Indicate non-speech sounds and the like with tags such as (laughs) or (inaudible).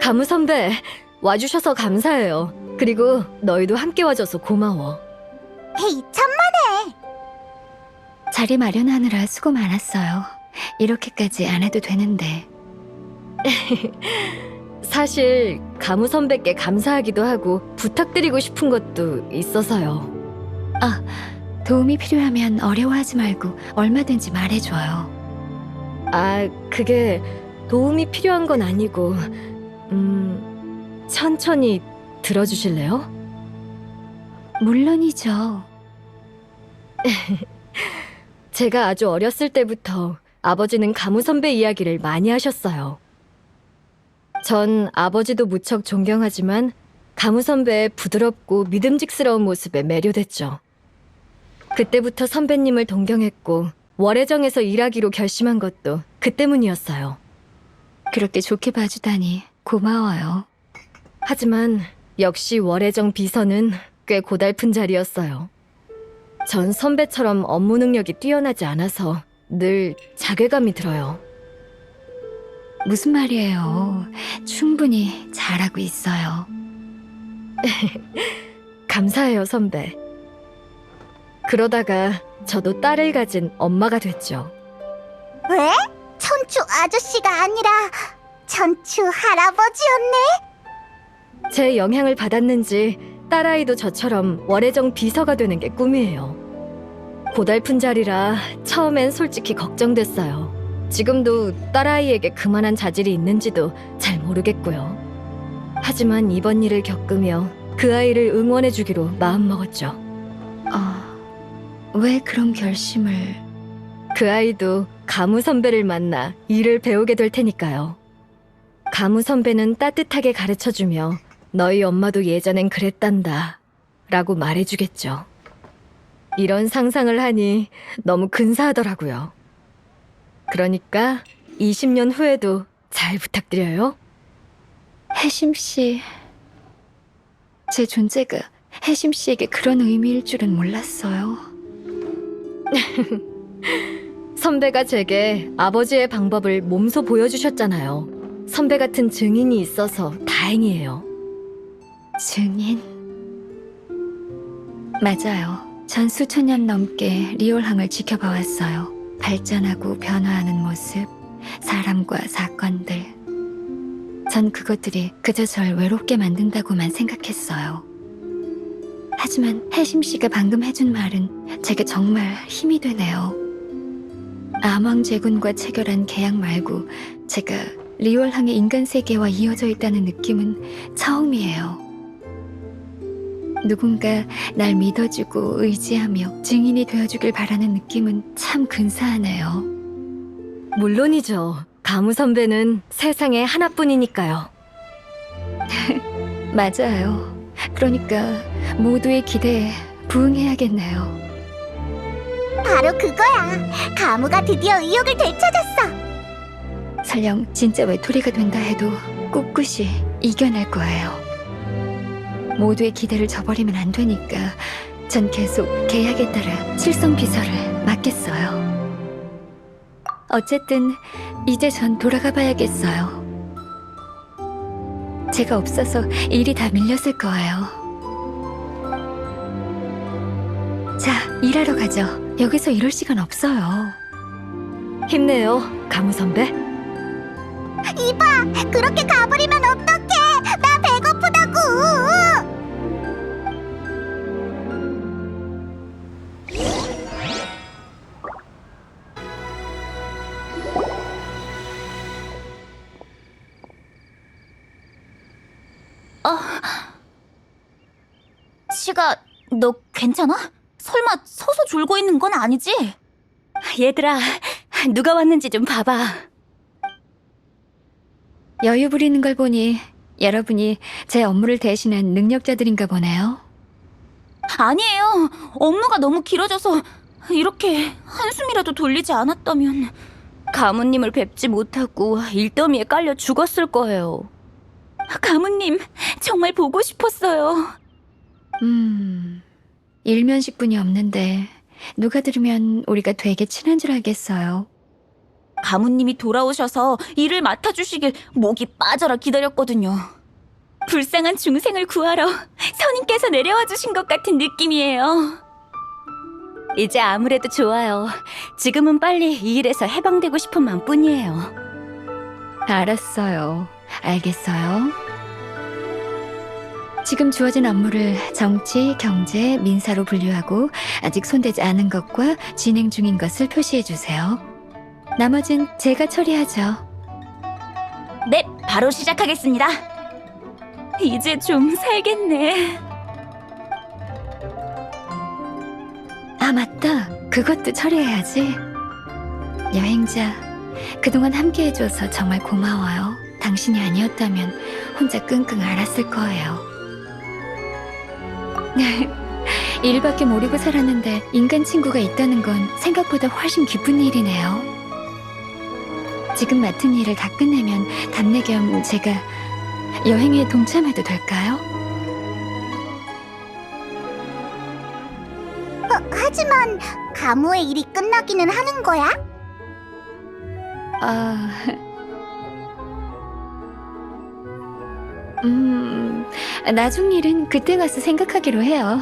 가무 선배, 와주셔서 감사해요. 그리고 너희도 함께 와줘서 고마워. 헤이, 천만에! 자리 마련하느라 수고 많았어요. 이렇게까지 안 해도 되는데. (laughs) 사실 가무 선배께 감사하기도 하고 부탁드리고 싶은 것도 있어서요. 도움이 필요하면 어려워하지 말고 얼마든지 말해줘요. 아, 그게 도움이 필요한 건 아니고, 음, 천천히 들어주실래요? 물론이죠. (laughs) 제가 아주 어렸을 때부터 아버지는 가무 선배 이야기를 많이 하셨어요. 전 아버지도 무척 존경하지만 가무 선배의 부드럽고 믿음직스러운 모습에 매료됐죠. 그때부터 선배님을 동경했고 월애정에서 일하기로 결심한 것도 그 때문이었어요. 그렇게 좋게 봐주다니 고마워요. 하지만 역시 월애정 비서는 꽤 고달픈 자리였어요. 전 선배처럼 업무 능력이 뛰어나지 않아서 늘 자괴감이 들어요. 무슨 말이에요? 충분히 잘하고 있어요. (laughs) 감사해요, 선배. 그러다가 저도 딸을 가진 엄마가 됐죠. 왜? 천추 아저씨가 아니라 천추 할아버지였네? 제 영향을 받았는지 딸아이도 저처럼 월애정 비서가 되는 게 꿈이에요. 고달픈 자리라 처음엔 솔직히 걱정됐어요. 지금도 딸아이에게 그만한 자질이 있는지도 잘 모르겠고요. 하지만 이번 일을 겪으며 그 아이를 응원해주기로 마음먹었죠. 어, 왜 그런 결심을... 그 아이도 가무 선배를 만나 일을 배우게 될 테니까요. 가무 선배는 따뜻하게 가르쳐 주며 너희 엄마도 예전엔 그랬단다 라고 말해주겠죠. 이런 상상을 하니 너무 근사하더라고요. 그러니까 20년 후에도 잘 부탁드려요. 혜심 씨... 제 존재가 혜심 씨에게 그런 의미일 줄은 몰랐어요. (laughs) 선배가 제게 아버지의 방법을 몸소 보여주셨잖아요. 선배 같은 증인이 있어서 다행이에요. 증인? 맞아요. 전 수천 년 넘게 리올항을 지켜봐왔어요. 발전하고 변화하는 모습, 사람과 사건들. 전 그것들이 그저 절 외롭게 만든다고만 생각했어요. 하지만 혜심 씨가 방금 해준 말은 제게 정말 힘이 되네요. 암왕 제군과 체결한 계약 말고 제가 리올항의 인간 세계와 이어져 있다는 느낌은 처음이에요. 누군가 날 믿어주고 의지하며 증인이 되어주길 바라는 느낌은 참 근사하네요. 물론이죠. 가무 선배는 세상에 하나뿐이니까요. (laughs) 맞아요. 그러니까 모두의 기대에 부응해야겠네요. 바로 그거야. 가무가 드디어 의욕을 되찾았어. 설령 진짜 외톨이가 된다 해도 꿋꿋이 이겨낼 거예요. 모두의 기대를 저버리면 안 되니까 전 계속 계약에 따라 칠성 비서를 맡겠어요. 어쨌든 이제 전 돌아가 봐야겠어요. 제가 없어서 일이 다 밀렸을 거예요. 일하러 가죠. 여기서 이럴 시간 없어요. 힘내요, 가무 선배. 이봐, 그렇게 가버리면 어떡해? 나 배고프다고! 시가, 너 괜찮아? 설마 서서 졸고 있는 건 아니지? 얘들아, 누가 왔는지 좀 봐봐. 여유 부리는 걸 보니 여러분이 제 업무를 대신한 능력자들인가 보네요. 아니에요. 업무가 너무 길어져서 이렇게 한숨이라도 돌리지 않았다면 가문님을 뵙지 못하고 일더미에 깔려 죽었을 거예요. 가문님, 정말 보고 싶었어요. 음, 일면식분이 없는데 누가 들으면 우리가 되게 친한 줄 알겠어요. 가무님이 돌아오셔서 일을 맡아주시길 목이 빠져라 기다렸거든요. 불쌍한 중생을 구하러 선임께서 내려와 주신 것 같은 느낌이에요. 이제 아무래도 좋아요. 지금은 빨리 이 일에서 해방되고 싶은 마음뿐이에요. 알았어요. 알겠어요. 지금 주어진 업무를 정치, 경제, 민사로 분류하고 아직 손대지 않은 것과 진행 중인 것을 표시해 주세요. 나머진 제가 처리하죠. 네, 바로 시작하겠습니다. 이제 좀 살겠네. 아, 맞다. 그것도 처리해야지. 여행자, 그동안 함께 해줘서 정말 고마워요. 당신이 아니었다면 혼자 끙끙 앓았을 거예요. (laughs) 일밖에 모르고 살았는데 인간 친구가 있다는 건 생각보다 훨씬 기쁜 일이네요. 지금 맡은 일을 다 끝내면 답례 겸 제가 여행에 동참해도 될까요? 하지만 가무의 일이 끝나기는 하는 거야? 아, (laughs) 음, 나중 일은 그때 가서 생각하기로 해요.